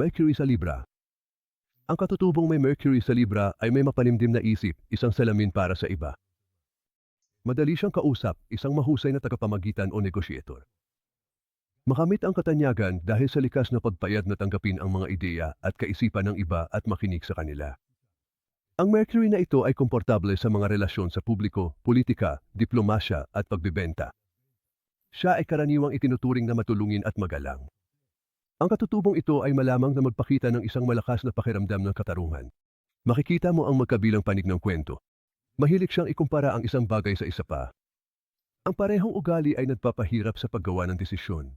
Mercury sa Libra Ang katutubong may Mercury sa Libra ay may mapanimdim na isip, isang salamin para sa iba. Madali siyang kausap, isang mahusay na tagapamagitan o negosyador. Makamit ang katanyagan dahil sa likas na pagpayad na tanggapin ang mga ideya at kaisipan ng iba at makinig sa kanila. Ang Mercury na ito ay komportable sa mga relasyon sa publiko, politika, diplomasya at pagbibenta. Siya ay karaniwang itinuturing na matulungin at magalang. Ang katutubong ito ay malamang na magpakita ng isang malakas na pakiramdam ng katarungan. Makikita mo ang magkabilang panig ng kwento. Mahilig siyang ikumpara ang isang bagay sa isa pa. Ang parehong ugali ay nagpapahirap sa paggawa ng desisyon.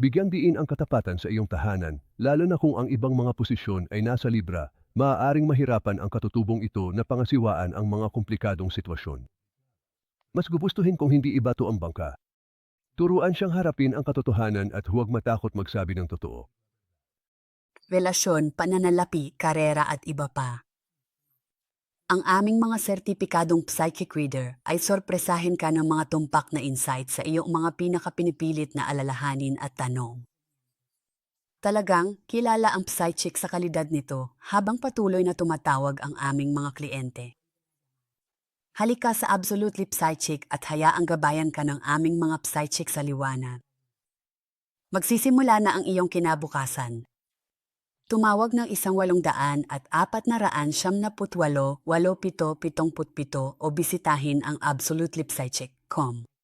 Bigyang diin ang katapatan sa iyong tahanan, lalo na kung ang ibang mga posisyon ay nasa libra, maaaring mahirapan ang katutubong ito na pangasiwaan ang mga komplikadong sitwasyon. Mas gugustuhin kung hindi iba to ang bangka. Turuan siyang harapin ang katotohanan at huwag matakot magsabi ng totoo. relasyon, pananalapi, karera at iba pa. Ang aming mga sertipikadong psychic reader ay sorpresahin ka ng mga tumpak na insight sa iyong mga pinakapinipilit na alalahanin at tanong. Talagang kilala ang psychic sa kalidad nito habang patuloy na tumatawag ang aming mga kliyente. Halika sa Absolutely Psychic at hayaang gabayan ka ng aming mga psychic sa liwanag. Magsisimula na ang iyong kinabukasan. Tumawag ng isang walong daan at apat na raan siyam na putwalo, walo pito, pitong putpito o bisitahin ang absolutelipsychic.com.